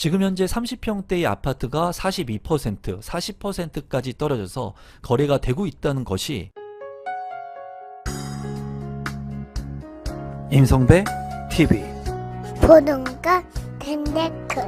지금 현재 30평대의 아파트가 42%, 40%까지 떨어져서 거래가 되고 있다는 것이 임성배 TV 보동과 덴데크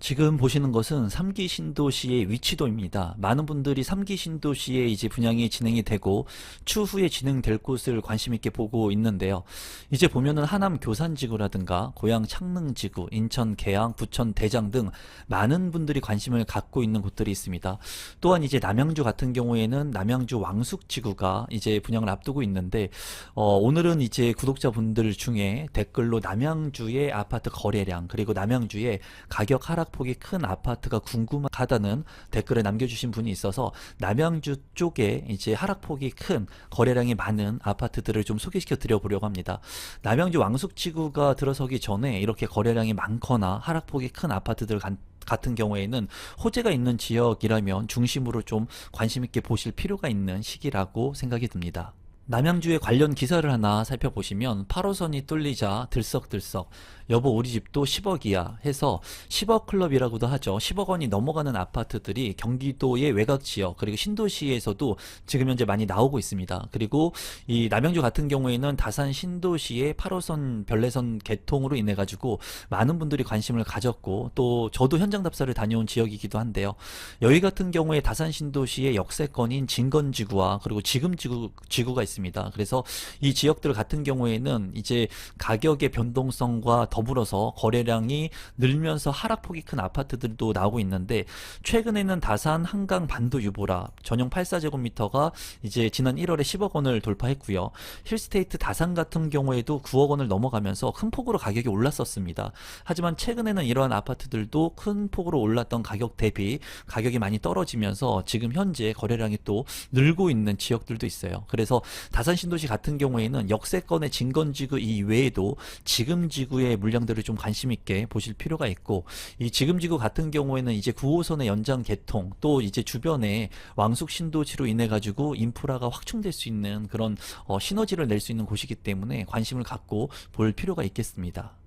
지금 보시는 것은 3기 신도시의 위치도입니다. 많은 분들이 3기 신도시에 이제 분양이 진행이 되고 추후에 진행될 곳을 관심 있게 보고 있는데요. 이제 보면은 하남 교산지구라든가 고양 창릉지구, 인천 계양, 부천 대장 등 많은 분들이 관심을 갖고 있는 곳들이 있습니다. 또한 이제 남양주 같은 경우에는 남양주 왕숙지구가 이제 분양을 앞두고 있는데 어, 오늘은 이제 구독자분들 중에 댓글로 남양주의 아파트 거래량 그리고 남양주의 가격 하락 폭이 큰 아파트가 궁금하다는 댓글을 남겨주신 분이 있어서 남양주 쪽에 이제 하락폭이 큰 거래량이 많은 아파트들을 좀 소개시켜 드려 보려고 합니다. 남양주 왕숙지구가 들어서기 전에 이렇게 거래량이 많거나 하락폭이 큰 아파트들 간- 같은 경우에는 호재가 있는 지역이라면 중심으로 좀 관심 있게 보실 필요가 있는 시기라고 생각이 듭니다. 남양주의 관련 기사를 하나 살펴보시면 8호선이 뚫리자 들썩들썩 여보 우리 집도 10억이야 해서 10억 클럽이라고도 하죠. 10억 원이 넘어가는 아파트들이 경기도의 외곽 지역 그리고 신도시에서도 지금 현재 많이 나오고 있습니다. 그리고 이 남양주 같은 경우에는 다산 신도시의 8호선 별내선 개통으로 인해 가지고 많은 분들이 관심을 가졌고 또 저도 현장 답사를 다녀온 지역이기도 한데요. 여기 같은 경우에 다산 신도시의 역세권인 진건지구와 그리고 지금 지구 지구가 있습니다. 그래서 이 지역들 같은 경우에는 이제 가격의 변동성과 더 불어서 거래량이 늘면서 하락폭이 큰 아파트들도 나오고 있는데 최근에는 다산 한강 반도 유보라 전용 84제곱미터가 이제 지난 1월에 10억 원을 돌파했고요. 힐스테이트 다산 같은 경우에도 9억 원을 넘어가면서 큰 폭으로 가격이 올랐었습니다. 하지만 최근에는 이러한 아파트들도 큰 폭으로 올랐던 가격 대비 가격이 많이 떨어지면서 지금 현재 거래량이 또 늘고 있는 지역들도 있어요. 그래서 다산 신도시 같은 경우에는 역세권의 진건지구 이외에도 지금 지구의 물 량들을 좀 관심 있게 보실 필요가 있고 이 지금 지구 같은 경우에는 이제 9호선의 연장 개통 또 이제 주변에 왕숙 신도시로 인해 가지고 인프라가 확충될 수 있는 그런 어, 시너지를 낼 수 있는 곳이기 때문에 관심을 갖고 볼 필요가 있겠습니다.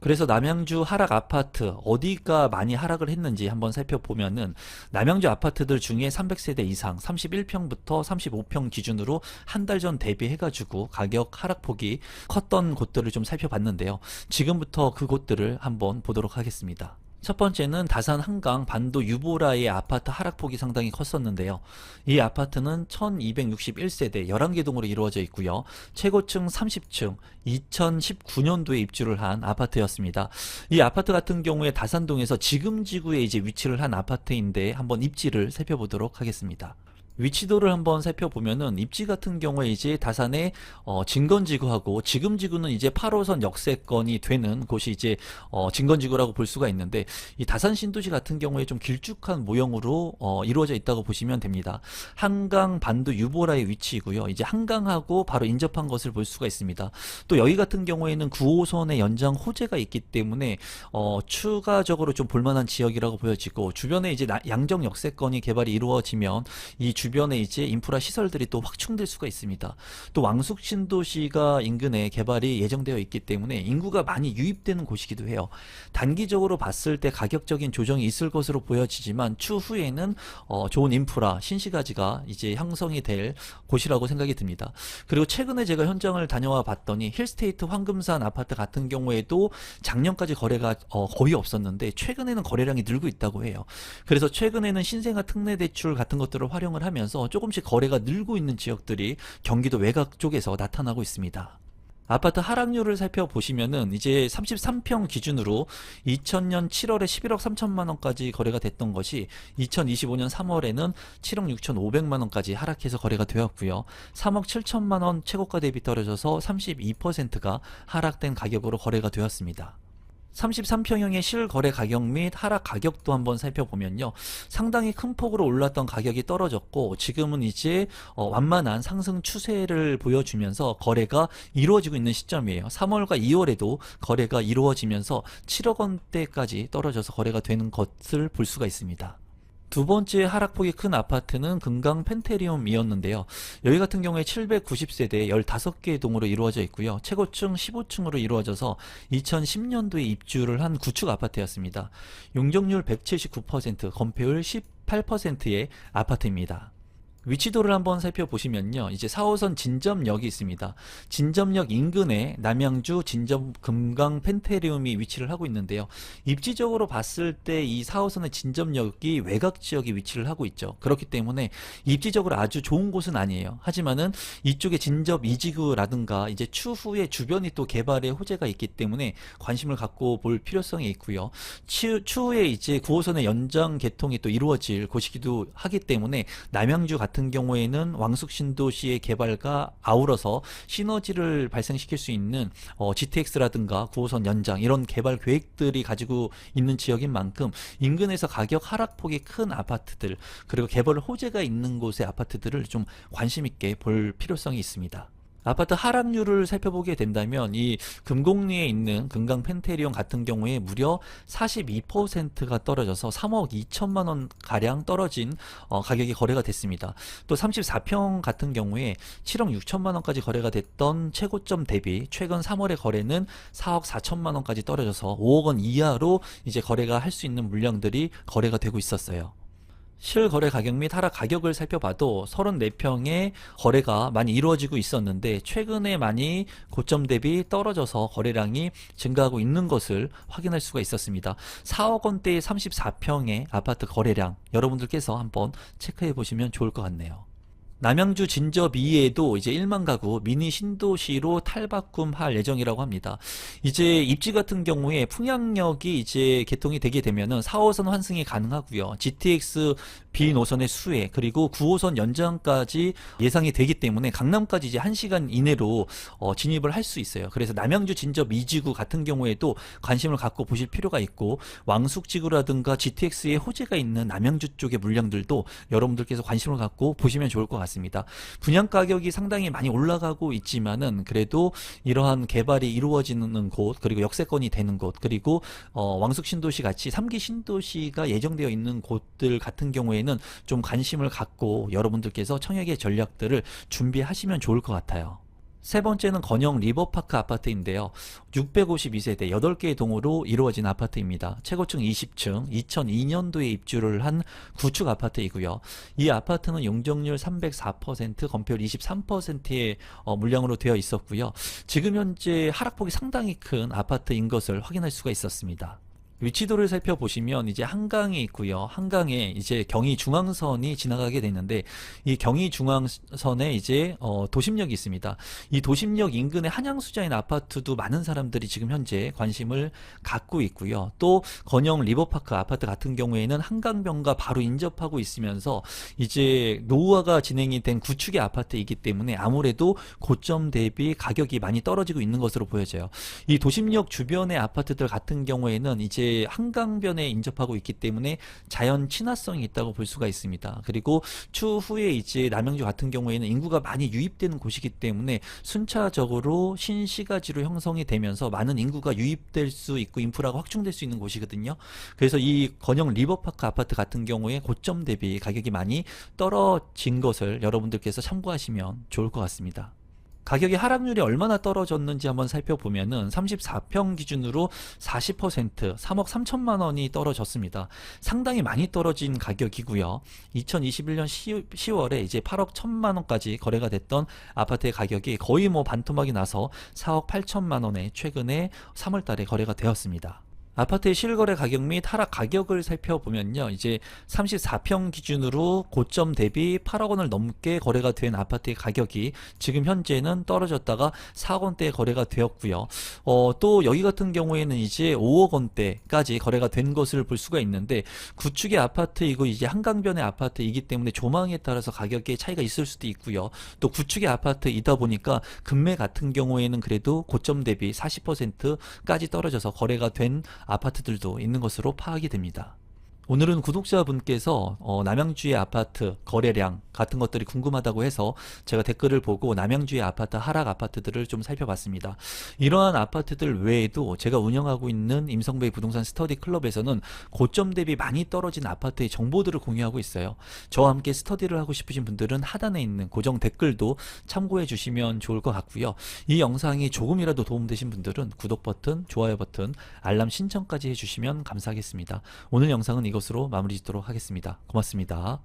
그래서 남양주 하락 아파트 어디가 많이 하락을 했는지 한번 살펴보면은 남양주 아파트들 중에 300세대 이상 31평부터 35평 기준으로 한 달 전 대비해가지고 가격 하락폭이 컸던 곳들을 좀 살펴봤는데요. 지금부터 그 곳들을 한번 보도록 하겠습니다. 첫 번째는 다산 한강 반도 유보라의 아파트 하락폭이 상당히 컸었는데요. 이 아파트는 1261세대 11개 동으로 이루어져 있고요. 최고층 30층 2019년도에 입주를 한 아파트였습니다. 이 아파트 같은 경우에 다산동에서 지금 지구에 이제 위치를 한 아파트인데 한번 입지를 살펴보도록 하겠습니다. 위치도를 한번 살펴보면은 입지 같은 경우에 이제 다산의 어, 진건지구하고 지금 지구는 이제 8호선 역세권이 되는 곳이 이제 어, 진건지구라고 볼 수가 있는데 이 다산 신도시 같은 경우에 좀 길쭉한 모형으로 어, 이루어져 있다고 보시면 됩니다. 한강 반도 유보라의 위치이고요. 이제 한강하고 바로 인접한 것을 볼 수가 있습니다. 또 여기 같은 경우에는 9호선의 연장 호재가 있기 때문에 어, 추가적으로 좀 볼만한 지역이라고 보여지고 주변에 이제 나- 양정 역세권이 개발이 이루어지면 이 주 변에 이제 인프라 시설들이 또 확충될 수가 있습니다. 또 왕숙 신도시가 인근에 개발이 예정되어 있기 때문에 인구가 많이 유입되는 곳이기도 해요. 단기적으로 봤을 때 가격적인 조정이 있을 것으로 보여지지만 추후에는 어, 좋은 인프라 신시가지가 이제 형성이 될 곳이라고 생각이 듭니다. 그리고 최근에 제가 현장을 다녀와 봤더니 힐스테이트 황금산 아파트 같은 경우에도 작년까지 거래가 어, 거의 없었는데 최근에는 거래량이 늘고 있다고 해요. 그래서 최근에는 신생아 특례 대출 같은 것들을 활용을 하면 서 조금씩 거래가 늘고 있는 지역들이 경기도 외곽 쪽에서 나타나고 있습니다. 아파트 하락률을 살펴보시면은 이제 33평 기준으로 2000년 7월에 11억 3천만 원까지 거래가 됐던 것이 2025년 3월에는 7억 6천5백만 원까지 하락해서 거래가 되었고요. 3억 7천만 원 최고가 대비 떨어져서 32%가 하락된 가격으로 거래가 되었습니다. 33평형의 실거래 가격 및 하락 가격도 한번 살펴보면요. 상당히 큰 폭으로 올랐던 가격이 떨어졌고 지금은 이제 어, 완만한 상승 추세를 보여주면서 거래가 이루어지고 있는 시점이에요. 3월과 2월에도 거래가 이루어지면서 7억 원대까지 떨어져서 거래가 되는 것을 볼 수가 있습니다. 두 번째 하락폭이 큰 아파트는 금강 펜테리움이었는데요. 여기 같은 경우에 790세대 15개의 동으로 이루어져 있고요. 최고층 15층으로 이루어져서 2010년도에 입주를 한 구축 아파트였습니다. 용적률 179%, 건폐율 18%의 아파트입니다. 위치도를 한번 살펴보시면요. 이제 4호선 진점역이 있습니다. 진점역 인근에 남양주 진점 금강 펜테리움이 위치를 하고 있는데요. 입지적으로 봤을 때 이 4호선의 진점역이 외곽 지역에 위치를 하고 있죠. 그렇기 때문에 입지적으로 아주 좋은 곳은 아니에요. 하지만은 이쪽에 진접 이지구라든가 이제 추후에 주변이 또 개발의 호재가 있기 때문에 관심을 갖고 볼 필요성이 있고요. 추, 추후에 이제 9호선의 연장 개통이 또 이루어질 곳이기도 하기 때문에 남양주 같은 경우에는 왕숙 신도시의 개발과 아울러서 시너지를 발생시킬 수 있는 어, GTX라든가 9호선 연장 이런 개발 계획들이 가지고 있는 지역인 만큼 인근에서 가격 하락폭이 큰 아파트들 그리고 개발 호재가 있는 곳의 아파트들을 좀 관심 있게 볼 필요성이 있습니다. 아파트 하락률을 살펴보게 된다면 이 금곡리에 있는 금강 펜테리온 같은 경우에 무려 42%가 떨어져서 3억 2천만 원 가량 떨어진 어, 가격이 거래가 됐습니다. 또 34평 같은 경우에 7억 6천만 원까지 거래가 됐던 최고점 대비 최근 3월의 거래는 4억 4천만 원까지 떨어져서 5억 원 이하로 이제 거래가 할 수 있는 물량들이 거래가 되고 있었어요. 실거래 가격 및 하락 가격을 살펴봐도 34평의 거래가 많이 이루어지고 있었는데 최근에 많이 고점 대비 떨어져서 거래량이 증가하고 있는 것을 확인할 수가 있었습니다. 4억 원대의 34평의 아파트 거래량 여러분들께서 한번 체크해 보시면 좋을 것 같네요. 남양주 진접 이에도 이제 1만 가구 미니 신도시로 탈바꿈할 예정이라고 합니다. 이제 입지 같은 경우에 풍양역이 이제 개통이 되게 되면은 4호선 환승이 가능하고요. GTX B 노선의 수혜 그리고 9호선 연장까지 예상이 되기 때문에 강남까지 이제 1시간 이내로 어, 진입을 할 수 있어요. 그래서 남양주 진접 이지구 같은 경우에도 관심을 갖고 보실 필요가 있고 왕숙지구라든가 GTX의 호재가 있는 남양주 쪽의 물량들도 여러분들께서 관심을 갖고 보시면 좋을 것 같 습니다. 분양 가격이 상당히 많이 올라가고 있지만은 그래도 이러한 개발이 이루어지는 곳 그리고 역세권이 되는 곳 그리고 어, 왕숙 신도시 같이 3기 신도시가 예정되어 있는 곳들 같은 경우에는 좀 관심을 갖고 여러분들께서 청약의 전략들을 준비하시면 좋을 것 같아요. 세 번째는 건영 리버파크 아파트인데요. 652세대 8개의 동으로 이루어진 아파트입니다. 최고층 20층, 2002년도에 입주를 한 구축 아파트이고요. 이 아파트는 용적률 304%, 건폐율 23%의 어, 물량으로 되어 있었고요. 지금 현재 하락폭이 상당히 큰 아파트인 것을 확인할 수가 있었습니다. 위치도를 살펴보시면 이제 한강이 있고요. 한강에 이제 경의 중앙선이 지나가게 되는데 이 경의 중앙선에 이제 어, 도심역이 있습니다. 이 도심역 인근에 한양수자인 아파트도 많은 사람들이 지금 현재 관심을 갖고 있고요. 또 건영 리버파크 아파트 같은 경우에는 한강변과 바로 인접하고 있으면서 이제 노후화가 진행이 된 구축의 아파트이기 때문에 아무래도 고점 대비 가격이 많이 떨어지고 있는 것으로 보여져요. 이 도심역 주변의 아파트들 같은 경우에는 이제 한강변에 인접하고 있기 때문에 자연 친화성이 있다고 볼 수가 있습니다. 그리고 추후에 이제 남양주 같은 경우에는 인구가 많이 유입되는 곳이기 때문에 순차적으로 신시가지로 형성이 되면서 많은 인구가 유입될 수 있고 인프라가 확충될 수 있는 곳이거든요. 그래서 이 건영 리버파크 아파트 같은 경우에 고점 대비 가격이 많이 떨어진 것을 여러분들께서 참고하시면 좋을 것 같습니다. 가격의 하락률이 얼마나 떨어졌는지 한번 살펴보면은 34평 기준으로 40% 3억 3천만 원이 떨어졌습니다. 상당히 많이 떨어진 가격이고요. 2021년 10, 월에 이제 8억 1천만 원까지 거래가 됐던 아파트의 가격이 거의 뭐 반토막이 나서 4억 8천만 원에 최근에 3월 달에 거래가 되었습니다. 아파트의 실거래 가격 및 하락 가격을 살펴보면요. 이제 34평 기준으로 고점 대비 8억 원을 넘게 거래가 된 아파트의 가격이 지금 현재는 떨어졌다가 4억 원대에 거래가 되었고요. 어, 또 여기 같은 경우에는 이제 5억 원대까지 거래가 된 것을 볼 수가 있는데 구축의 아파트이고 이제 한강변의 아파트이기 때문에 조망에 따라서 가격의 차이가 있을 수도 있고요. 또 구축의 아파트이다 보니까 금매 같은 경우에는 그래도 고점 대비 40%까지 떨어져서 거래가 된 아파트들도 있는 것으로 파악이 됩니다. 오늘은 구독자분께서 어, 남양주의 아파트 거래량 같은 것들이 궁금하다고 해서 제가 댓글을 보고 남양주의 아파트 하락 아파트들을 좀 살펴봤습니다. 이러한 아파트들 외에도 제가 운영하고 있는 임성배 부동산 스터디 클럽에서는 고점 대비 많이 떨어진 아파트의 정보들을 공유하고 있어요. 저와 함께 스터디를 하고 싶으신 분들은 하단에 있는 고정 댓글도 참고해 주시면 좋을 것 같고요. 이 영상이 조금이라도 도움되신 분들은 구독 버튼, 좋아요 버튼, 알람 신청까지 해주시면 감사하겠습니다. 오늘 영상은 이것으로 마무리 짓도록 하겠습니다. 고맙습니다.